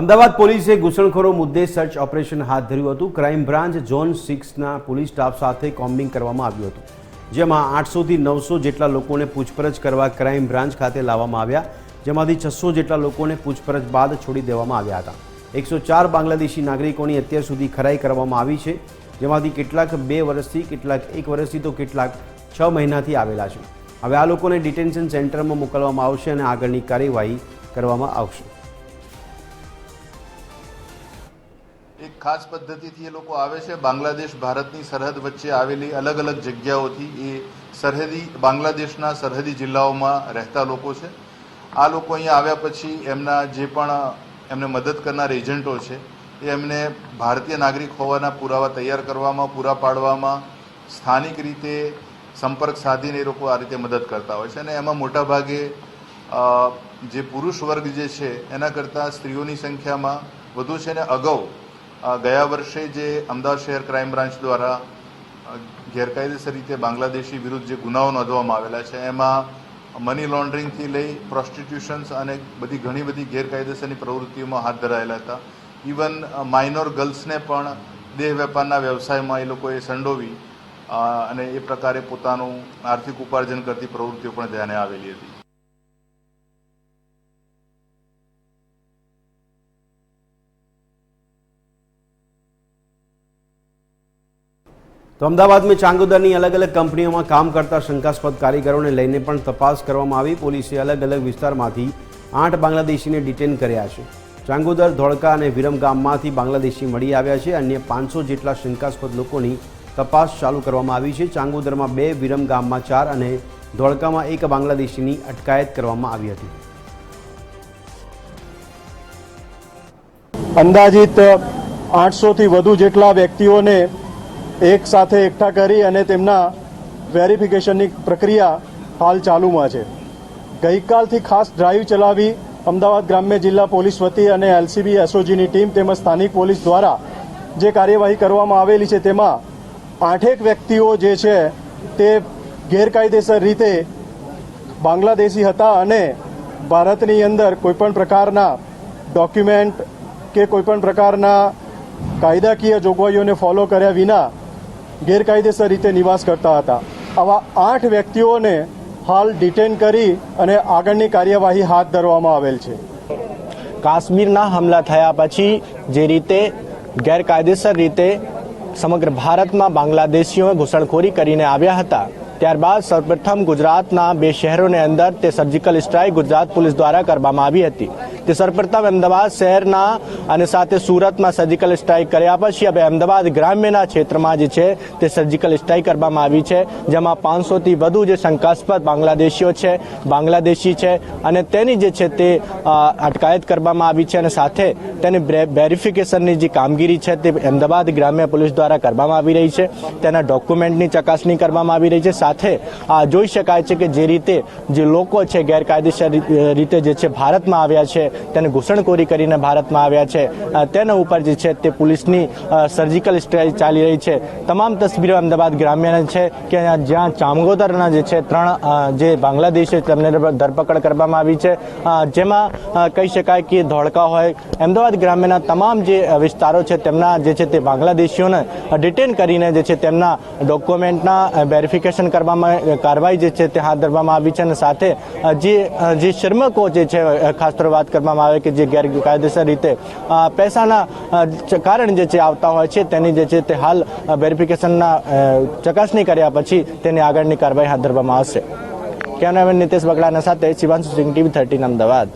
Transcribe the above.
અમદાવાદ પોલીસે ઘૂસણખોરો મુદ્દે search operation હાથ ધર્યું હતું. ક્રાઇમ બ્રાન્ચ ઝોન સિક્સના પોલીસ સ્ટાફ સાથે કોમ્બિંગ કરવામાં આવ્યું હતું. જેમાં આઠસોથી નવસો જેટલા લોકોને પૂછપરછ કરવા ક્રાઇમ બ્રાન્ચ ખાતે લાવવામાં આવ્યા. જેમાંથી છસો જેટલા લોકોને પૂછપરછ બાદ છોડી દેવામાં આવ્યા હતા. એકસો ચાર બાંગ્લાદેશી નાગરિકોની અત્યાર સુધી ખરાઈ કરવામાં આવી છે. જેમાંથી કેટલાક બે વર્ષથી, કેટલાક એક વર્ષથી તો કેટલાક છ મહિનાથી આવેલા છે. હવે આ લોકોને ડિટેન્શન સેન્ટરમાં મોકલવામાં આવશે અને આગળની કાર્યવાહી કરવામાં આવશે. એક ખાસ પદ્ધતિથી એ લોકો આવે છે. બાંગ્લાદેશ ભારતની સરહદ વચ્ચે આવેલી અલગ અલગ જગ્યાઓથી એ સરહદી, બાંગ્લાદેશના સરહદી જિલ્લાઓમાં રહેતા લોકો છે. આ લોકો અહીંયા આવ્યા પછી એમના જે પણ એમને મદદ કરનાર એજન્ટો છે, એ એમને ભારતીય નાગરિક હોવાના પુરાવા તૈયાર કરવામાં, પૂરા પાડવામાં, સ્થાનિક રીતે સંપર્ક સાધીને એ લોકો આ રીતે મદદ કરતા હોય છે. અને એમાં મોટાભાગે જે પુરુષ વર્ગ જે છે, એના કરતાં સ્ત્રીઓની સંખ્યામાં વધુ છે. ને અગાઉ ગયા વર્ષે જે અમદાવાદ શહેર ક્રાઇમ બ્રાન્ચ દ્વારા ગેરકાયદેસર રીતે બાંગ્લાદેશી વિરુદ્ધ જે ગુનાઓ નોંધવામાં આવેલા છે, એમાં મની લોન્ડરિંગથી લઈ પ્રોસ્ટિટ્યુશન્સ અને બધી ઘણી બધી ગેરકાયદેસરની પ્રવૃત્તિઓમાં હાથ ધરાયેલા હતા. ઇવન માઇનોર ગર્લ્સને પણ દેહ વેપારના વ્યવસાયમાં એ લોકોએ સંડોવી અને એ પ્રકારે પોતાનું આર્થિક ઉપાર્જન કરતી પ્રવૃત્તિઓ પણ ધ્યાને આવેલી હતી. તો અમદાવાદમાં ચાંગોદરની અલગ અલગ કંપનીઓમાં કામ કરતા શંકાસ્પદ કારીગરોને લઈને પણ તપાસ કરવામાં આવી. પોલીસે અલગ અલગ વિસ્તારમાંથી આઠ બાંગ્લાદેશીને ડિટેન કર્યા છે. ચાંગોદર, ધોળકા અને વિરમ ગામમાંથી બાંગ્લાદેશી મળી આવ્યા છે. અન્ય પાંચસો જેટલા શંકાસ્પદ લોકોની તપાસ ચાલુ કરવામાં આવી છે. ચાંગોદરમાં બે, વિરમ ગામમાં ચાર અને ધોળકામાં એક બાંગ્લાદેશીની અટકાયત કરવામાં આવી હતી. અંદાજિત આઠસોથી વધુ જેટલા વ્યક્તિઓને એક સાથે એકઠા કરી અને તેમના વેરિફિકેશનની પ્રક્રિયા હાલ ચાલુમાં છે. ગઈકાલથી ખાસ ડ્રાઈવ ચલાવી અમદાવાદ ગ્રામ્ય જિલ્લા પોલીસ વતી અને એલસીબી એસઓજીની ટીમ તેમજ સ્થાનિક પોલીસ દ્વારા જે કાર્યવાહી કરવામાં આવેલી છે તેમાં આઠેક વ્યક્તિઓ જે છે તે ગેરકાયદેસર રીતે બાંગ્લાદેશી હતા અને ભારતની અંદર કોઈપણ પ્રકારના ડોક્યુમેન્ટ કે કોઈપણ પ્રકારના કાયદાકીય જોગવાઈઓને ફોલો કર્યા વિના ગેરકાયદેસર રીતે નિવાસ કરતા હતા. આવા આઠ વ્યક્તિઓને હાલ ડિટેન કરી અને આગળની કાર્યવાહી હાથ ધરવામાં આવેલ છે. કાશ્મીરના હુમલા થયા પછી જે રીતે ગેરકાયદેસર રીતે સમગ્ર ભારતમાં બાંગ્લાદેશીઓ ઘૂસણખોરી કરીને આવ્યા હતા, ત્યારબાદ સૌપ્રથમ ગુજરાતના બે શહેરોની અંદર તે સર્જિકલ સ્ટ્રાઇક ગુજરાત પોલીસ દ્વારા કરવામાં આવી હતી. તે સૌપ્રથમ અમદાવાદ શહેરના અને સાથે સુરતમાં સર્જિકલ સ્ટ્રાઇક કર્યા પછી હવે અમદાવાદ ગ્રામ્યના ક્ષેત્રમાં જે છે તે સર્જિકલ સ્ટ્રાઇક કરવામાં આવી છે, જેમાં પાંચસોથી વધુ જે શંકાસ્પદ બાંગ્લાદેશીઓ છે, બાંગ્લાદેશી છે અને તેની જે છે તે અટકાયત કરવામાં આવી છે અને સાથે તેની વેરિફિકેશનની જે કામગીરી છે તે અમદાવાદ ગ્રામ્ય પોલીસ દ્વારા કરવામાં આવી રહી છે, તેના ડોક્યુમેન્ટની ચકાસણી કરવામાં આવી રહી છે, સાથે આ જોઈ શકાય છે કે જે રીતે જે લોકો છે ગેરકાયદેસર રીતે જે છે ભારતમાં આવ્યા છે તેને ઘૂસણખોરી કરીને ભારતમાં આવ્યા છે. તેના ઉપર જે છે તે પોલીસની સર્જિકલ સ્ટ્રાઇક ચાલી રહી છે. તમામ તસવીરો અમદાવાદ ગ્રામ્યના છે કે જ્યાં ચામગોદરના જે છે ત્રણ જે બાંગ્લાદેશી તેમને ધરપકડ કરવામાં આવી છે. જેમાં કહી શકાય કે ધોળકા હોય. અમદાવાદ ગ્રામ્યના તમામ જે વિસ્તારો છે તેમના જે છે તે બાંગ્લાદેશીઓને ડિટેન કરીને જે છે તેમના ડોક્યુમેન્ટના વેરિફિકેશન કરવામાં કાર્યવાહી જે છે તે હાથ ધરવામાં આવી છે અને સાથે જે જે શ્રમિકો જે છે ખાસ તો વાત કરવામાં આવે કે જે ગેરકાયદેસર રીતે પૈસાના કારણ જે છે આવતા હોય છે, તેની જે છે તે હાલ વેરિફિકેશનના ચકાસણી કર્યા પછી તેની આગળની કાર્યવાહી હાથ ધરવામાં આવશે. કેમેરામેન નિતેશ બગડાના સાથે શિવાંશુ સિંહ, ટીવી થર્ટીન અમદાવાદ.